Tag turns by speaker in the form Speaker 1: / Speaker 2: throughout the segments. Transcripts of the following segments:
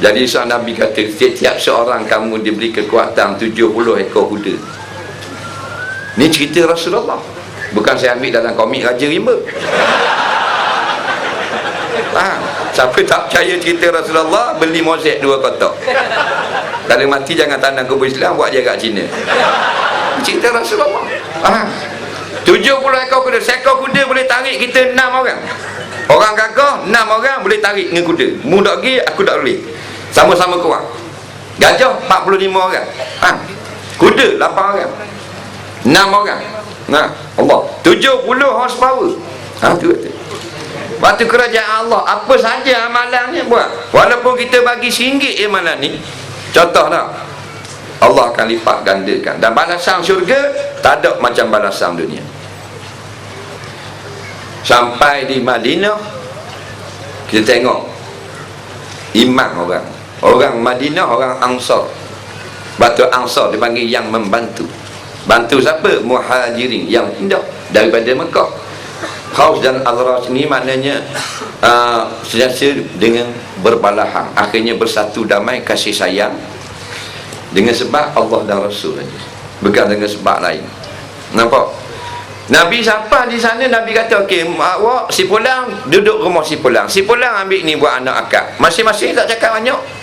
Speaker 1: jadi sang Nabi kata setiap seorang kamu diberi kekuatan 70 ekor kuda. Ni cerita Rasulullah. Bukan saya ambil dalam komik Raja Rimba. Ha, siapa tak percaya cerita Rasulullah beli mozaik dua kotak. Kalau mati jangan tanam kubur Islam buat je kat Cina. Cerita Rasulullah. Ha. 70 ekor kuda. Seekor kuda boleh tarik kita 6 orang. Orang gagah 6 orang boleh tarik dengan kuda. Mudah lagi aku tak boleh sama-sama kuat gajah 45 orang. Ha. kuda 8 orang. 6 orang. Nah Allah. 70 horsepower. Ha tu kata Waktu kerajaan Allah Apa saja amalannya buat. Walaupun kita bagi singgit amalan ni Contoh tak Allah akan lipat gandakan. Dan balasan syurga Tak ada macam balasan dunia. Sampai di Madinah Kita tengok Iman orang Orang Madinah orang Ansar. Batu Ansar dipanggil yang membantu. Bantu siapa? Muhajirin Yang pindah daripada Mekah. Khaus dan Al-Ras ni maknanya uh, Sejasa dengan berbalahang Akhirnya bersatu damai kasih sayang Dengan sebab Allah dan Rasul Bukan dengan sebab lain. Nampak? Nabi siapa di sana Nabi kata okey awak si pulang duduk rumah si pulang. Si pulang ambil ni buat anak akak. Masing-masing tak cakap banyak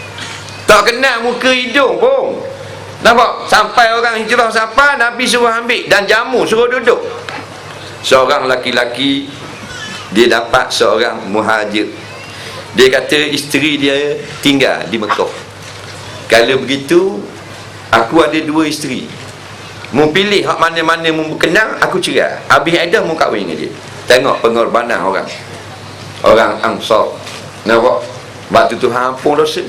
Speaker 1: tak kenal muka hidung pun nampak? Sampai orang hijrah siapa Nabi suruh ambil dan jamu suruh duduk. Seorang laki-laki dia dapat seorang muhajir. Dia kata isteri dia tinggal di Mekah. Kalau begitu aku ada dua isteri. Mu pilih hak mana-mana mu kenal aku cerai. Habis ada mu kahwin dengan dia. Tengok pengorbanan orang. Orang Ansar. Nampak? Waktu Tuhan ampun dosa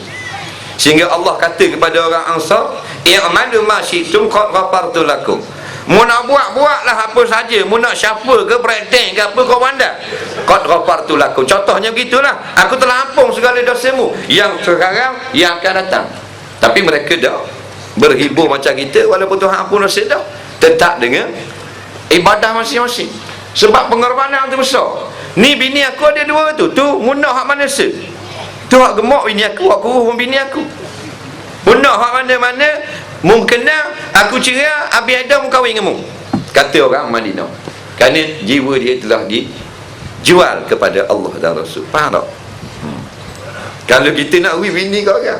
Speaker 1: sehingga Allah kata kepada orang Ansar i'malu ma syi'tum qad ghafartu lakum Mu nak buat, buatlah apa saja. Mu nak shuffle ke, breakdance ke apa kau pandai. Qad ghafartu lakum. Contohnya begitulah. Aku telah ampun segala dosamu yang sekarang yang akan datang. Tapi mereka dah berhibur macam kita walaupun Tuhan ampun dosa dah. Tetap dengan ibadah masing-masing. Sebab pengorbanan tu besar. Ni bini aku ada dua tu. Tu munah hak mana se? Tu hak gemuk bini aku, aku kurus bini aku. Munah hak mana-mana Mu kenal Aku cerai Abi ada mu kahwin dengan mu Kata orang Madinah Kerana jiwa dia telah dijual kepada Allah dan Rasul Faham tak? Hmm. Kalau kita nak beri bini kau kan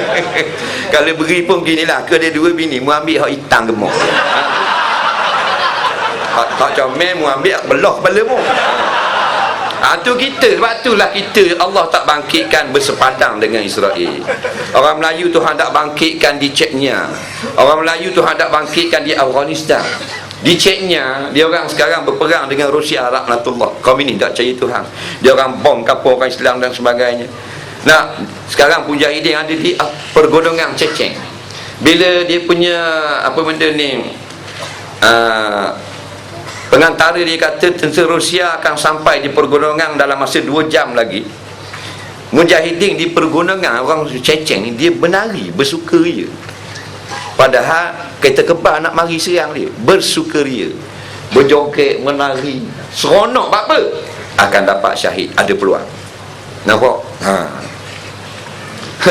Speaker 1: Kalau beri pun beginilah Ke dia dua bini Mu ambil hak hitam gemuk Hak, hak comel mu ambil belah kepala mu Ha, tu kita. Sebab itulah kita Allah tak bangkitkan bersepadang dengan Israel. Orang Melayu Tuhan tak bangkitkan di Chechnya orang Melayu Tuhan tak bangkitkan di Afghanistan. Di Chechnya dia orang sekarang berperang dengan Rusia Arab Natullah. Kaum ini tak percaya Tuhan. Dia orang bom kapal orang Islam dan sebagainya. Nah sekarang Mujahidin ada di pergolongan Checheng bila dia punya apa benda ni uh, Pengantara dia kata tentera Rusia akan sampai di pergunungan dalam masa 2 jam lagi. Mujahidin di pergunungan orang ceceng ni dia menari, bersukaria. Padahal kereta kebal nak mari serang dia, bersukaria. Berjoget, menari, seronok apa? Akan dapat syahid, ada peluang. Nampak? Ha.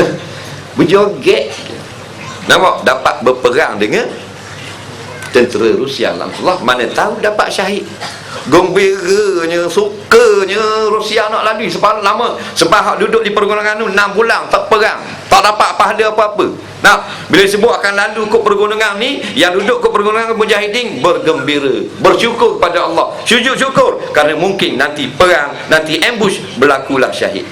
Speaker 1: Berjoget. Nampak? Dapat berperang dengan tentera Rusia Allah mana tahu dapat syahid. Gembiranya sukanya Rusia nak lari sebab lama. Sebab hak duduk di pergunungan tu 6 bulan tak perang. Tak dapat pahala apa-apa. Nah bila sebut akan lalu ke pergunungan ni yang duduk ke pergunungan mujahidin bergembira bersyukur kepada Allah. Sujud syukur kerana mungkin nanti perang nanti ambush berlakulah syahid.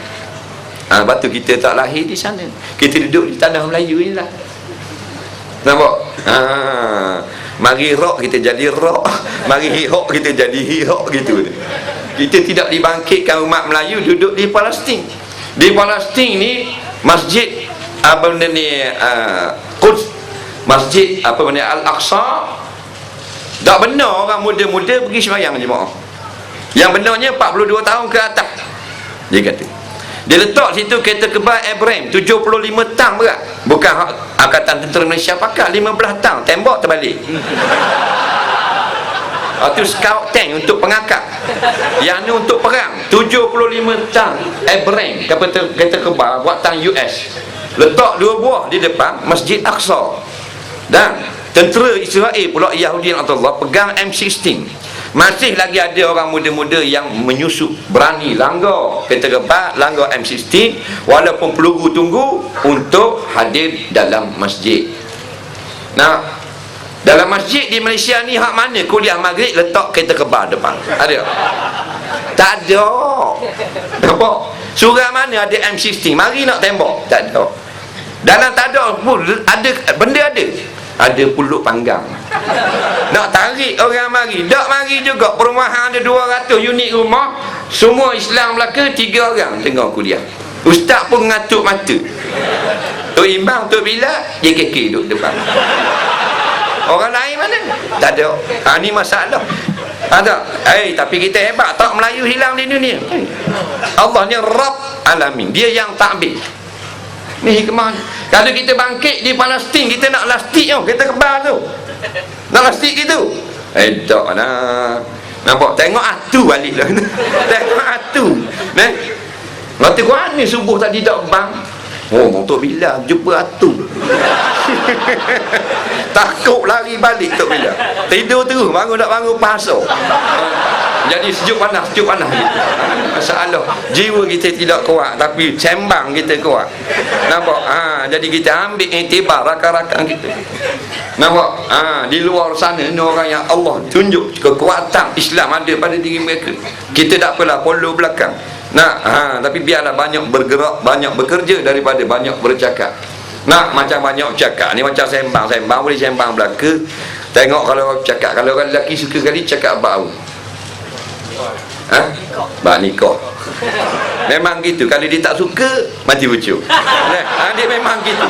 Speaker 1: Ha, lepas tu kita tak lahir di sana. Kita duduk di tanah Melayu ni lah nampak? Haa mari rock kita jadi rock mari hip kita jadi hip gitu. Kita tidak dibangkitkan umat Melayu duduk di Palestin. Di Palestin ni masjid apa benda ni uh, masjid apa benda Al-Aqsa. Tak benar orang muda-muda pergi sembahyang jemaah. Yang benarnya 42 tahun ke atas. Dia kata. Dia letak situ kereta kebal Abraham 75 tang berat bukan angkatan tentera Malaysia pakai 15 tang tembok terbalik. Lepas tu scout tank untuk pengakap yang ni untuk perang. 75 tang Abrams kereta, kereta kebal buatan US letak dua buah di depan Masjid Aqsa. Dan tentera Israel pula Yahudi Allah pegang M16 masih lagi ada orang muda-muda yang menyusup berani langgar kereta kebal langgar M16 walaupun peluru tunggu untuk hadir dalam masjid nah dalam masjid di Malaysia ni hak mana kuliah maghrib letak kereta kebal depan? Ada? Tak ada. Nampak? Surah mana ada M16? Mari nak tembak. Tak ada. Dalam tak ada pun ada benda ada. Ada pulut panggang. Nak tarik orang mari. Tak mari juga. Perumahan ada 200 unit rumah. Semua Islam Melaka tiga orang tengah kuliah. Ustaz pun ngatuk mata. Tok Imbang, Tok Bila, kekek duduk depan. Orang lain mana? Tak ada. Ha, ni masalah. Ada. Eh, tapi kita hebat. Tak Melayu hilang di dunia. Allah ni Rabb alamin. Dia yang takbir. Ni hikmah. Kalau kita bangkit di Palestin, kita nak lastik tau. Kita kebal tu. Nak lastik gitu. Eh, tak nak. Nampak? Tengok atu balik lah. Tengok atu. Nah. Waktu kuat ni subuh tadi tak bang. Oh, Tok Bila jumpa atu. Takut lari balik Tok Bila. Tidur terus, bangun tak bangun pasal. Jadi sejuk panas, sejuk panas. Masalah, jiwa kita tidak kuat tapi sembang kita kuat. Nampak? Ha, jadi kita ambil intibar rakan-rakan kita. Nampak? Ha, di luar sana ni orang yang Allah tunjuk kekuatan Islam ada pada diri mereka. Kita tak apalah follow belakang. Nah, ha, tapi biarlah banyak bergerak, banyak bekerja daripada banyak bercakap. Nah, macam banyak cakap ni macam sembang, sembang boleh sembang belaka. Tengok kalau orang cakap, kalau orang lelaki suka kali cakap bau. Ha? Bak nikah. Memang gitu. Kalau dia tak suka, mati bucu. Nah, ha, dia memang gitu.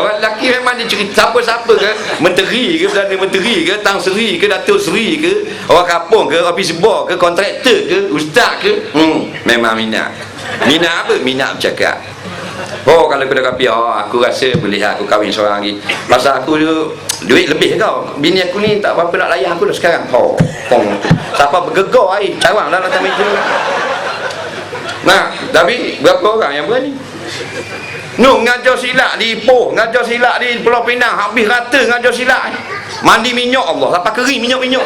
Speaker 1: Orang lelaki memang dia cerita siapa-siapa ke, menteri ke, Perdana Menteri ke, Tang Seri ke, Datuk Seri ke, orang kapung ke, office boy ke, kontraktor ke, ustaz ke, hmm, memang minat. Minat apa? Minat bercakap. Oh kalau aku dah kapi oh, aku rasa boleh lah aku kahwin seorang lagi. Pasal aku tu duit lebih kau. Bini aku ni tak apa-apa nak layan aku dah sekarang. Oh, pong. Siapa bergegar air, cawang dalam atas meja. Nah, tapi berapa orang yang berani? Nu ngajar silat di Ipoh, ngajar silat di Pulau Pinang, habis rata ngajar silat. Mandi minyak Allah, sampai kering minyak-minyak.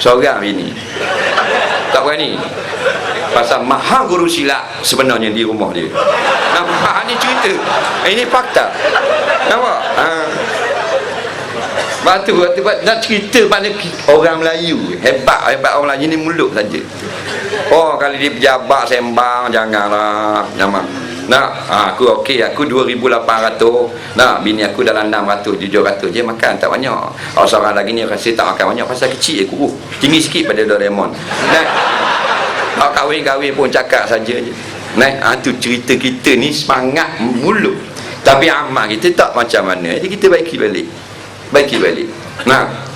Speaker 1: Seorang bini. Tak berani pasal maha guru silat sebenarnya di rumah dia. Nampak ni cerita. Ini fakta. Nampak? Ha. batu batu batu nak cerita pada orang Melayu. Hebat hebat orang Melayu ni mulut saja. Oh kalau dia pejabat sembang janganlah. Nyaman nak? Ha, aku okey aku 2800 nak bini aku dalam 600 700 je makan tak banyak. Kalau seorang lagi ni rasa tak makan banyak pasal kecil aku uh, tinggi sikit pada Doraemon. Nak kalau kahwin-kahwin pun cakap saja je. Nah, ha, tu cerita kita ni semangat mulut. Tapi amal kita tak macam mana. Jadi kita baiki balik. Baiki balik. Nah,